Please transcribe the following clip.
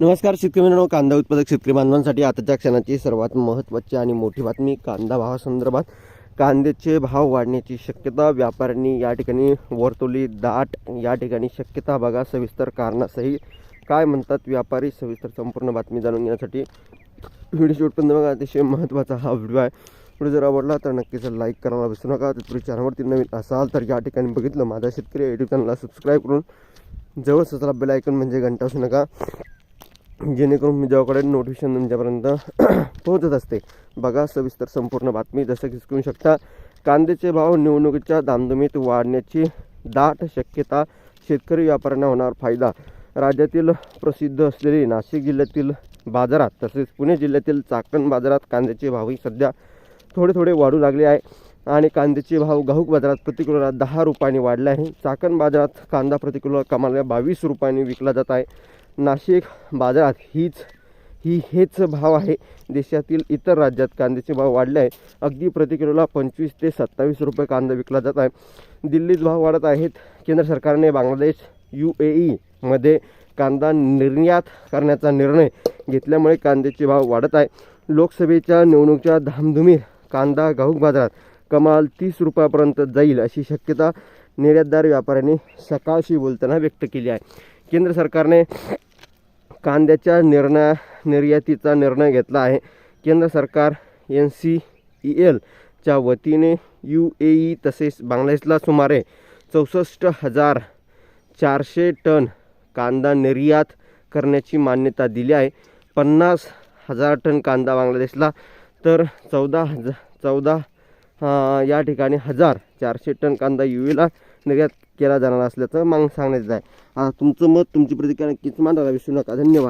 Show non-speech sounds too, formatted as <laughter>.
नमस्कार शेतकरी मित्रांनो कांदा उत्पादक शेतकरी बांधवांसाठी आताच्या क्षणाची सर्वात महत्त्वाची आणि मोठी बातमी कांदा भावासंदर्भात कांद्याचे भाव वाढण्याची शक्यता व्यापाऱ्यांनी या ठिकाणी वर्तवली. दाट या ठिकाणी शक्यता बघा सविस्तर कारणासही काय म्हणतात व्यापारी सविस्तर संपूर्ण बातमी जाणून घेण्यासाठी व्हिडिओ शेवटपर्यंत बघा. अतिशय महत्त्वाचा हा व्हिडिओ आहे. व्हिडिओ जर आवडला तर नक्कीच लाईक करायला विसरू नका. तुम्ही चॅनलवरती नवीन असाल तर या ठिकाणी बघितलं माझा शेतकरी युट्यूब चॅनलला सबस्क्राईब करून जवळ असलेला बेल ऐकून म्हणजे घंटा असू नका. जेणेकरून मी जेव्हाकडे नोटिफिकेशन तुमच्यापर्यंत <clears throat> पोहोचत असते बघा सविस्तर संपूर्ण बातमी जसं की करू शकता. कांद्याचे भाव निवडणुकीच्या धामधुमीत वाढण्याची दाट शक्यता शेतकरी व्यापाऱ्यांना होणार फायदा. राज्यातील प्रसिद्ध असलेली नाशिक जिल्ह्यातील बाजारात तसेच पुणे जिल्ह्यातील चाकण बाजारात कांद्याचे भावही सध्या थोडे थोडे वाढू लागले आहे आणि कांद्याचे भाव घाऊक बाजारात प्रति दहा रुपयांनी वाढले आहे. चाकण बाजारात कांदा प्रतिकुल किलो कमाल बावीस रुपयांनी विकला जात आहे. नाशिक बाजारात हीच ही हेच भाव आहे. देशातील इतर राज्यात कांद्याचे भाव वाढले आहे. अगदी प्रति किलोला पंचवीस ते सत्तावीस रुपये कांदा विकला जात आहे. दिल्लीत भाव वाढत आहेत. केंद्र सरकारने बांगलादेश यू ए ईमध्ये कांदा निर्यात करण्याचा निर्णय घेतल्यामुळे कांद्याचे भाव वाढत आहे. लोकसभेच्या निवडणुकीच्या धामधुमीत कांदा घाऊक बाजारात कमाल तीस रुपयापर्यंत जाईल अशी शक्यता निर्यातदार व्यापाऱ्यांनी सकाळशी बोलताना व्यक्त केली आहे. केंद्र सरकारने कांद्याच्या निर्णय निर्यातीचा निर्णय घेतला आहे. केंद्र सरकार एन सी ई एलच्या वतीने यू ए ई तसेच बांगलादेशला सुमारे चौसष्ट हजार चारशे टन कांदा निर्यात करण्याची मान्यता दिली आहे. पन्नास हजार टन कांदा बांगलादेशला तर चौदा हजार चौदा या ठिकाणी हजार चारशे टन कांदा यू एला निर्यात केला जाणार असल्याचं मग सांगण्यात येत आहे. आता तुमचं मत तुमची प्रतिक्रिया नक्कीच मांडायला विसरू नका. धन्यवाद.